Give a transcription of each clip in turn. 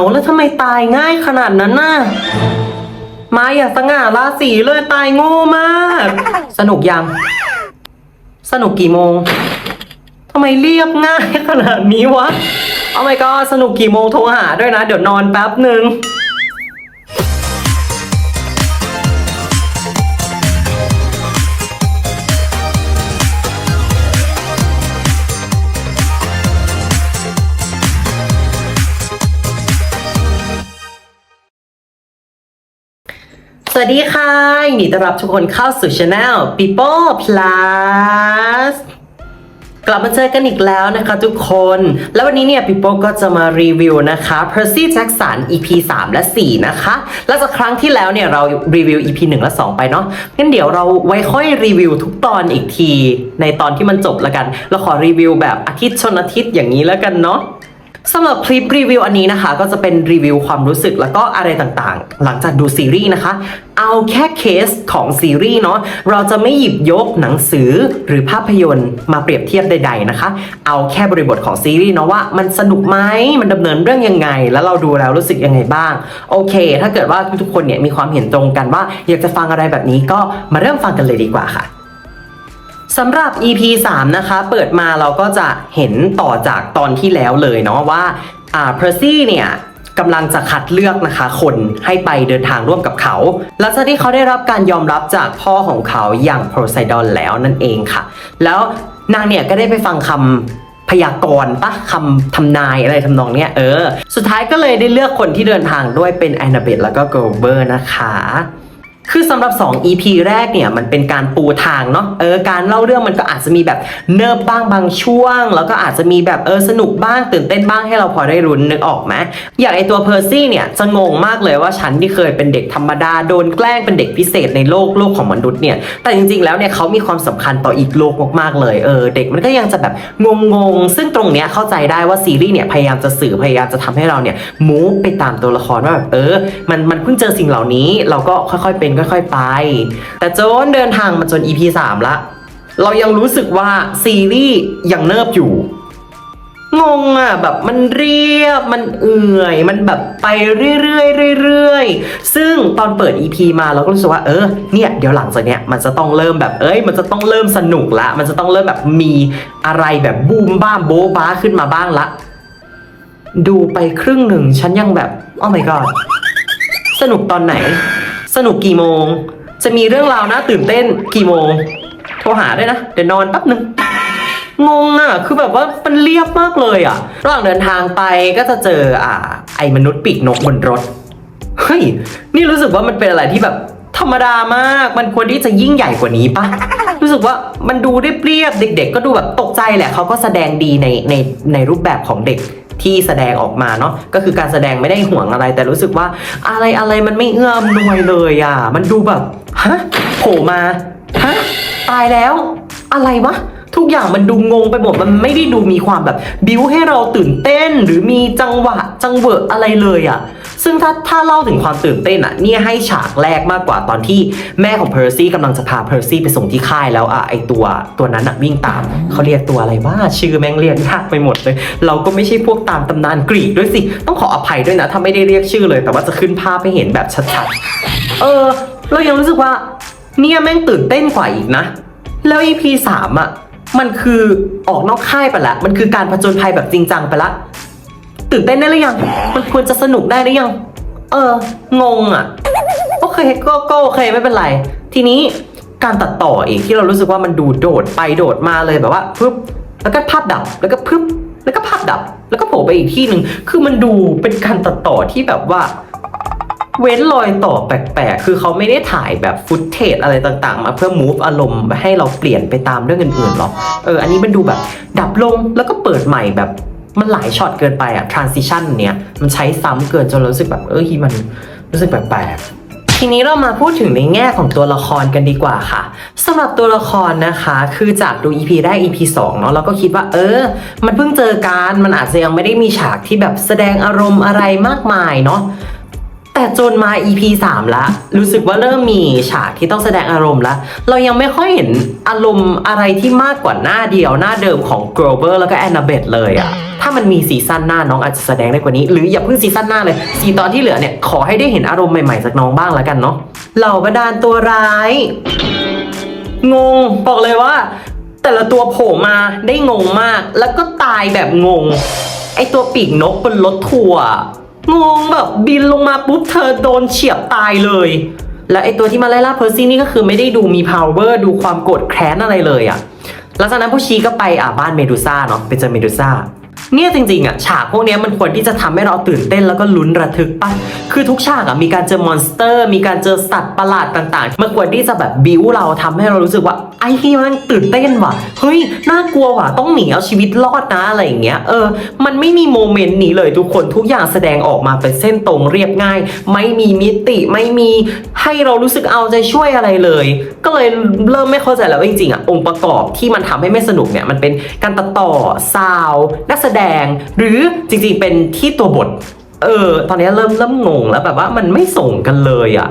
เอาแล้วทำไมตายง่ายขนาดนั้นน่ะมาอย่าสง่าราศีเลยตายโง่มาก สนุกยัง สนุกกี่โมงทำไมเรียบง่ายขนาดนี้วะ เอาไม่ก็สนุกกี่โมงโทรหาด้วยนะ เดี๋ยวนอนแป๊บหนึ่ง วัสดีค่ะยินดีต้อนรับทุกคนเข้าสู่ช anel People Plus กลับมาเจอกันอีกแล้วนะคะทุกคน แล้ววันนี้เนี่ย People ก็จะมารีวิวนะคะ Percy Jackson EP 3 และ 4 นะคะ แล้วจากครั้งที่แล้วเนี่ยเรารีวิว EP 1 และ 2 ไปเนาะ งั้นเดี๋ยวเราไว้ค่อยรีวิวทุกตอนอีกที ในตอนที่มันจบแล้วกัน เราขอรีวิวแบบอาทิตย์ชนอาทิตย์อย่างนี้แล้วกันเนาะ สำหรับคลิปรีวิวอันนี้นะคะ ก็จะเป็นรีวิวความรู้สึกแล้วก็อะไรต่างๆ หลังจากดูซีรีส์นะคะ เอาแค่เคสของซีรีส์เนาะเราจะไม่หยิบยกหนังสือหรือภาพยนตร์มาเปรียบเทียบใด ๆนะคะ เอาแค่บริบทของซีรีส์เนาะว่ามันสนุกไหมมันดำเนินเรื่องยังไง แล้วเราดูแล้วรู้สึกยังไงบ้าง โอเค ถ้าเกิดว่าทุกๆคนเนี่ยมีความเห็นตรงกันว่าอยากจะฟังอะไรแบบนี้ก็มาเริ่มฟังกันเลยดีกว่าค่ะ สำหรับ EP 3 นะคะ เปิดมาเราก็จะเห็นต่อจากตอนที่แล้วเลยเนาะว่าอ่าเพอร์ซี่เนี่ยกำลังจะคัดเลือกนะคะ คนให้ไปเดินทางร่วมกับเขา หลังจากที่เขาได้รับการยอมรับจากพ่อของเขาอย่างโพไซดอนแล้วนั่นเองค่ะ แล้วนางเนี่ยก็ได้ไปฟังคำพยากรณ์ปะคำทำนายอะไรทำนองเนี้ยเออ สุดท้ายก็เลยได้เลือกคนที่เดินทางด้วยเป็นแอนนาเบตแล้วก็โกลเบอร์นะคะ คือสำหรับ 2 EP แรกเนี่ยมันเป็นการปูทางเนาะเออการเล่าเรื่องมันก็อาจจะมีแบบเนิบบ้างบางช่วง แล้วก็อาจจะมีแบบเออสนุกบ้างตื่นเต้นบ้างให้เราพอได้รุนนึกออกไหมอย่างไอตัวเพอร์ซี่เนี่ยจะงงมากเลยว่าฉันที่เคยเป็นเด็กธรรมดาโดนแกล้งเป็นเด็กพิเศษในโลกโลกของมนุษย์เนี่ยแต่จริงๆแล้วเนี่ยเขามีความสำคัญต่ออีกโลกมากๆเลยเออเด็กมันก็ยังจะแบบงงๆซึ่งตรงเนี้ยเข้าใจได้ว่าซีรีส์เนี่ยพยายามจะสื่อพยายามจะทำให้เราเนี่ยมูฟไปตามตัวละครว่าแบบเออมันมันเพิ่งเจอสิ่งเหล่านี้เราก็ค่อยๆเป็นค่อยๆไป แต่จนเดินทางมาจน EP 3 ละ เรายังรู้สึกว่าซีรีส์ยังเนิบอยู่ งงอะแบบมันเรียบ มันเอื่อย มันแบบไปเรื่อยๆเรื่อยๆ ซึ่งตอนเปิด EP มาเราก็รู้สึกว่าเออเนี่ยเดี๋ยวหลังจากเนี้ยมันจะต้องเริ่มแบบเอ้ย มันจะต้องเริ่มสนุกละ มันจะต้องเริ่มแบบมีอะไรแบบบูมบ้ามโบ๊บ้าขึ้นมาบ้างละดูไปครึ่งหนึ่งฉันยังแบบโอ้ my god สนุกตอนไหน สนุกกี่โมง จะมีเรื่องราวน่าตื่นเต้นกี่โมง โทรหาด้วยนะ เดี๋ยวนอนแป๊บหนึ่งงงอะ คือแบบว่ามันเรียบมากเลยอะ ระหว่างเดินทางไปก็จะเจออ่า ไอ้มนุษย์ปีกนกบนรถ เฮ้ย นี่รู้สึกว่ามันเป็นอะไรที่แบบธรรมดามาก มันควรที่จะยิ่งใหญ่กว่านี้ปะ รู้สึกว่ามันดูเรียบๆเด็ก ๆ ก็ดูแบบตกใจแหละเขาก็แสดงดีในในในรูปแบบของเด็ก ที่แสดงออกมาเนาะก็คือการแสดงไม่ได้ห่วงอะไร แต่รู้สึกว่าอะไรอะไรมันไม่เอื้อมหน่วยเลยอะมันดูแบบฮะโผล่มาฮะตายแล้ว อะไรวะทุกอย่างมันดูงงไปหมด มันไม่ได้ดูมีความแบบ บิวให้เราตื่นเต้นหรือมีจังหวะจังเวออะไรเลยอะ่ะ ซึ่งถ้าถ้าเล่าถึงความตื่นเต้นอะเนี่ยให้ฉากแรกมากกว่าตอนที่แม่ของเพอร์ซี่กำลังจะพาเพอร์ซี่ไปส่งที่ค่ายแล้วอะไอตัวตัวนั้นอะวิ่งตามเขาเรียกตัวอะไรว่าชื่อแม่งเรียกยากไปหมดเลย เราก็ไม่ใช่พวกตามตำนานกรีกด้วยสิต้องขออภัยด้วยนะ ถ้าไม่ได้เรียกชื่อเลยแต่ว่าจะขึ้นภาพให้เห็นแบบชัดๆ เออ เรายังรู้สึกว่าเนี่ยแม่งตื่นเต้นกว่าอีกนะ แล้ว EP สามอะมันคือออกนอกค่ายไปละ มันคือการผจญภัยแบบจริงจังไปละ ตื่นเต้นได้หรือยัง มันควรจะสนุกได้หรือยัง เออ งงอะ โอเคก็ก็โอเคไม่เป็นไร ทีนี้การตัดต่อเองที่เรารู้สึกว่ามันดูโดดไปโดดมาเลยแบบว่าปึ๊บแล้วก็ภาพดับแล้วก็ปึ๊บแล้วก็ภาพดับ แล้วก็โผล่ไปอีกที่หนึ่งคือมันดูเป็นการตัดต่อที่แบบว่า เว้นรอยต่อแปลกๆ คือเขาไม่ได้ถ่ายแบบฟุตเทจอะไรต่างๆ มาเพื่อ move อารมณ์ให้เราเปลี่ยนไปตามเรื่องอื่นๆหรอกเอออันนี้มันดูแบบ ดับลงแล้วก็เปิดใหม่แบบ มันหลายช็อตเกินไปอะทรานซิชันเนี้ยมันใช้ซ้ำเกินจนรู้สึกแบบเออมันรู้สึกแปลกๆทีนี้เรามาพูดถึงในแง่ของตัวละครกันดีกว่าค่ะสำหรับตัวละครนะคะ คือจากดู EP แรก EP 2เนาะเราก็คิดว่า เออ มันเพิ่งเจอกันมันอาจจะยังไม่ได้มีฉากที่แบบแสดงอารมณ์อะไรมากมายเนาะ แต่จนมา EP 3 ละ รู้สึกว่าเริ่มมีฉากที่ต้องแสดงอารมณ์ละ เรายังไม่ค่อยเห็นอารมณ์อะไรที่มากกว่าหน้าเดียวหน้าเดิมของ Grover แล้วก็ Annabeth เลยอะถ้ามันมีซีซั่นหน้าน้องอาจจะแสดงได้กว่านี้ หรืออย่าเพิ่งซีซั่นหน้าเลยซีตอนที่เหลือเนี่ยขอให้ได้เห็นอารมณ์ใหม่ๆจากน้องบ้างแล้วกันเนาะเหล่าบรรดาลตัวร้าย งงบอกเลยว่า แต่ละตัวโผล่มาได้งงมาก แล้วก็ตายแบบงง ไอตัวปีกนกบนรถทัวร์ งงแบบบินลงมาปุ๊บเธอโดนเฉียบตายเลย และไอตัวที่มาไล่ล่าเพอร์ซี่นี่ก็คือไม่ได้ดูมี power ดูความโกรธแค้นอะไรเลยอะแล้วจากนั้นผู้ชีก็ไปอ่าบ้านเมดูซ่าเนาะไปเจอเมดูซ่า เนี่ยจริงๆอะฉากพวกนี้มันควรที่จะทำให้เราตื่นเต้นแล้วก็ลุ้นระทึกปะคือทุกฉากอะมีการเจอมอนสเตอร์ มีการเจอสัตว์ประหลาดต่างๆ มันควรที่จะแบบบิ้วเราทำให้เรารู้สึกว่าไอ้ที่มันตื่นเต้นว่ะเฮ้ยน่ากลัวว่ะต้องหนีเอาชีวิตรอดนะอะไรอย่างเงี้ยเออ มันไม่มีโมเมนต์นี้เลยทุกคนทุกอย่างแสดงออกมาเป็นเส้นตรงเรียบง่าย ไม่มีมิติไม่มีให้เรารู้สึกเอาใจช่วยอะไรเลย ก็เลยเริ่มไม่เข้าใจแล้วจริงๆอะองค์ประกอบที่มันทำให้ไม่สนุกเนี่ยมันเป็นการตัดต่อซาวนักแสดง หรือจริงๆเป็นที่ตัวบท เออ ตอนนี้เริ่มเริ่มงงแล้วแบบว่ามันไม่ส่งกันเลยอะ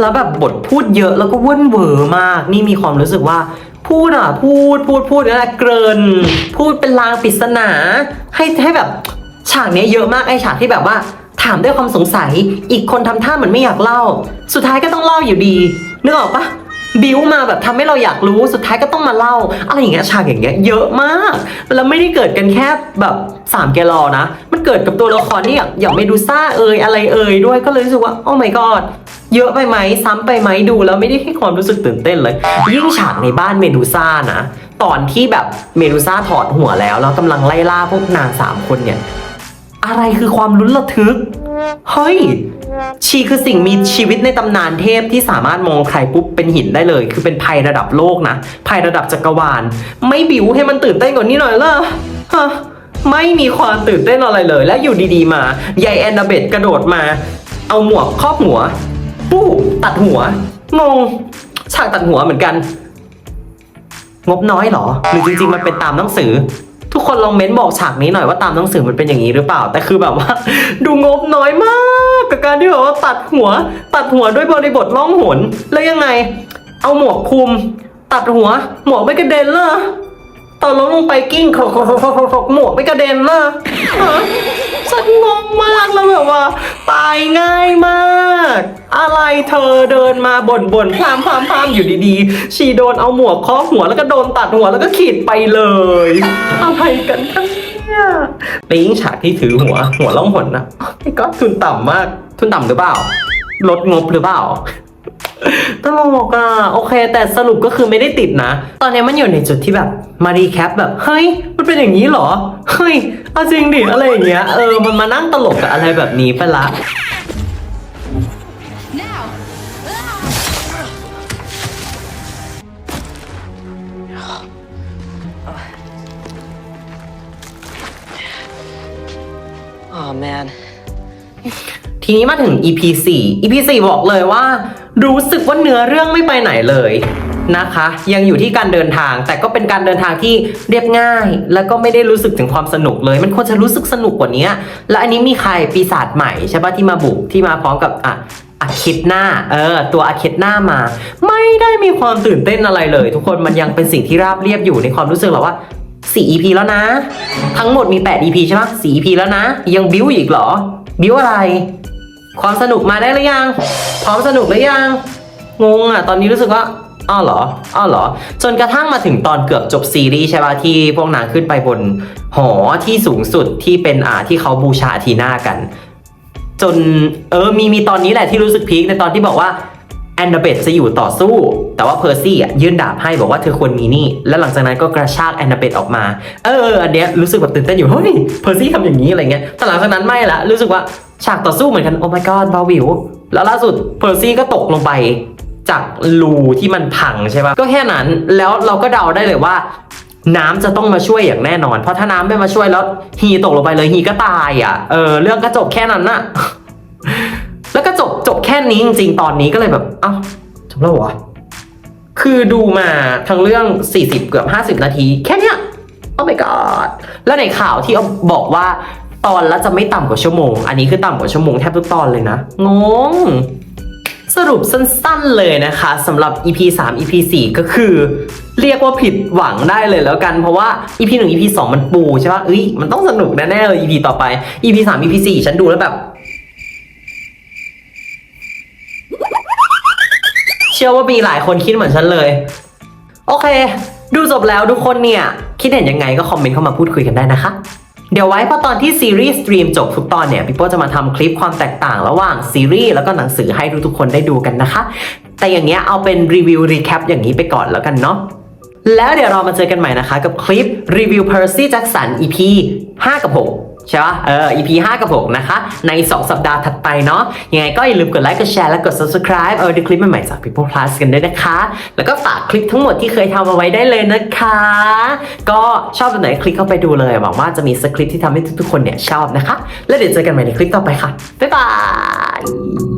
แล้วแบบบทพูดเยอะแล้วก็ว่นเวอร์มาก นี่มีความรู้สึกว่าพูดอะ พูดพูดพูดนั่นแหละเกิน พูดเป็นลางปริศนา ให้ให้แบบฉากเนี้ยเยอะมากไอฉากที่แบบว่า ถามด้วยความสงสัย อีกคนทำท่าเหมือนไม่อยากเล่า สุดท้ายก็ต้องเล่าอยู่ดีนึกออกปะ บิวมาแบบทำให้เราอยากรู้สุดท้ายก็ต้องมาเล่า อะไรอย่างเงี้ยฉากอย่างเงี้ยเยอะมากแล้วไม่ได้เกิดกันแค่แบบสามแกลลอนะ มันเกิดกับตัวละครที่อย่างอย่างเมดูซ่าเอยอะไรเอยด้วยก็เลยรู้สึกว่าโอ้ my god เยอะไปไหมซ้ำไปไหมดูแล้วไม่ได้ให้ความรู้สึกตื่นเต้นเลย ยิ่งฉากในบ้านเมดูซ่านะ ตอนที่แบบเมดูซ่าถอดหัวแล้วแล้วกำลังไล่ล่าพวกนางสามคนเนี่ย อะไรคือความลุ้นระทึก เฮ้ย ชีคือสิ่งมีชีวิตในตำนานเทพที่สามารถมองใครปุ๊บเป็นหินได้เลย คือเป็นภัยระดับโลกนะภัยระดับจักรวาล ไม่บิวให้มันตื่นเต้นกว่านี้หน่อยเหรอฮะไม่มีความตื่นเต้นอะไรเลย และอยู่ดีๆมายายแอนนาเบตกระโดดมา เอาหมวกครอบหัวปู้ตัดหัว งง ฉากตัดหัวเหมือนกัน งบน้อยเหรอ หรือจริงๆมันเป็นตามหนังสือ ทุกคนลองเม้นบอกฉากนี้หน่อยว่าตามหนังสือมันเป็นอย่างนี้หรือเปล่า แต่คือแบบว่า ดูงบน้อยมากกับการที่แบบว่าตัดหัว ตัดหัวด้วยบริบทล่องหนแล้วยังไง เอาหมวกคลุม ตัดหัว หมวกไม่กระเด็นเลยตอนล้มลงไปกิ้งขกหมวกไม่กระเด็นเลย ฉันงงมากแล้วแบบว่า ตายง่ายมาก อะไรเธอเดินมาบ่นบ่นพรามพรามพรามอยู่ดีๆ ชีโดนเอาหมวกครอบหัวแล้วก็โดนตัดหัวแล้วก็ขีดไปเลยอะไรกันคะเนี่ยแล้วยิ่งฉากที่ถือหัวหัวล่องหนนะไอ้ก็ทุนต่ำมากทุนต่ำหรือเปล่าลดงบหรือเปล่า ตลกอะโอเค แต่สรุปก็คือไม่ได้ติดนะ ตอนนี้มันอยู่ในจุดที่แบบมารีแคปแบบ เฮ้ย มันเป็นอย่างนี้เหรอ เฮ้ย เอาจริงดิ อะไรอย่างเงี้ย เออ มันมานั่งตลกกับอะไรแบบนี้ไปละ Now! Oh man. ทีนี้มาถึง EP 4 EP 4 บอกเลยว่า รู้สึกว่าเนื้อเรื่องไม่ไปไหนเลยนะคะ ยังอยู่ที่การเดินทาง แต่ก็เป็นการเดินทางที่เรียบง่าย แล้วก็ไม่ได้รู้สึกถึงความสนุกเลย มันควรจะรู้สึกสนุกกว่านี้ และอันนี้มีใครปีศาจใหม่ใช่ปะที่มาบุกที่มาพร้อมกับอะอาคิดหน้า เออ ตัวอาคิดหน้ามา ไม่ได้มีความตื่นเต้นอะไรเลย ทุกคนมันยังเป็นสิ่งที่ราบเรียบอยู่ในความรู้สึกแบบว่า4 EP แล้วนะ ทั้งหมดมี 8 EP ใช่ไหม4 EP แล้วนะ ยังบิ้วอีกเหรอ บิ้วอะไร ความสนุกมาได้หรือยัง พร้อมสนุกหรือยัง งงอะ ตอนนี้รู้สึกว่าอ้าวเหรออ้าวเหรอ จนกระทั่งมาถึงตอนเกือบจบซีรีส์ใช่ป่ะที่พวกนางขึ้นไปบนหอที่สูงสุดที่เป็นอ่าที่เขาบูชาอาทีนากัน จนเออมีมีตอนนี้แหละที่รู้สึกพีคในตอนที่บอกว่าแอนนาเบตจะอยู่ต่อสู้ แต่ว่าเพอร์ซี่อะยื่นดาบให้บอกว่าเธอควรมีนี่ แล้วหลังจากนั้นก็กระชากแอนนาเบตออกมาเออเอออันเนี้ยรู้สึกแบบตื่นเต้นอยู่เฮ้ยเพอร์ซี่ทำอย่างนี้อะไรเงี้ยแต่หลังจากนั้นไม่ละรู้สึกว่า ฉากต่อสู้เหมือนกันโอ้ my god บาวิว แล้วล่าสุดเพอร์ซี่ก็ตกลงไปจากรูที่มันพังใช่ปะก็แค่นั้นแล้วเราก็เดาได้เลยว่า น้ำจะต้องมาช่วยอย่างแน่นอน เพราะถ้าน้ำไม่มาช่วยแล้วฮีตกลงไปเลยฮีก็ตายอะเออเรื่องก็จบแค่นั้นน่ะแล้วก็จบจบแค่นี้จริงๆตอนนี้ก็เลยแบบ เอ้าจบแล้วเหรอคือดูมาทั้งเรื่อง 40 เกือบ 50 นาที แค่เนี้ยโอ้ my god แล้วในข่าวที่บอกว่า ตอนละจะไม่ต่ำกว่าชั่วโมง อันนี้คือต่ำกว่าชั่วโมงแทบทุกตอนเลยนะ งง สรุปสั้นๆเลยนะคะสำหรับ EP 3 EP 4 ก็คือ เรียกว่าผิดหวังได้เลยแล้วกัน เพราะว่า EP 1 EP 2 มันปูใช่ป่ะเอ้ยมันต้องสนุกแน่ๆเลย EP ต่อไป EP 3 EP 4 ฉันดูแล้วแบบเชื่อว่ามีหลายคนคิดเหมือนฉันเลย โอเค ดูจบแล้วทุกคนเนี่ย คิดเห็นยังไงก็คอมเมนต์เข้ามาพูดคุยกันได้นะคะ เดี๋ยวไว้พอตอนที่ซีรีส์สตรีมจบทุกตอนเนี่ยพี่โป้จะมาทำคลิปความแตกต่างระหว่างซีรีส์แล้วก็หนังสือให้ทุกๆคนได้ดูกันนะคะ แต่อย่างเงี้ยเอาเป็นรีวิวรีแคปอย่างนี้ไปก่อนแล้วกันเนาะแล้วเดี๋ยวเรามาเจอกันใหม่นะคะ กับคลิปรีวิว Percy Jackson EP 5 กับ 6 ใช่ปะเออ EP 5 กับ 6 นะคะ ใน 2 สัปดาห์ถัดไปเนาะยังไงก็อย่าลืมกดไลค์กดแชร์และกด subscribe เอาดูคลิปใหม่ๆจาก People Plus กันด้วยนะคะ แล้วก็ฝากคลิปทั้งหมดที่เคยทำเอาไว้ได้เลยนะคะ ก็ชอบแบบไหนคลิกเข้าไปดูเลยหวังว่าจะมีสคริปที่ทำให้ทุกๆคนเนี่ยชอบนะคะ แล้วเดี๋ยวเจอกันใหม่ในคลิปต่อไปค่ะบ๊ายบาย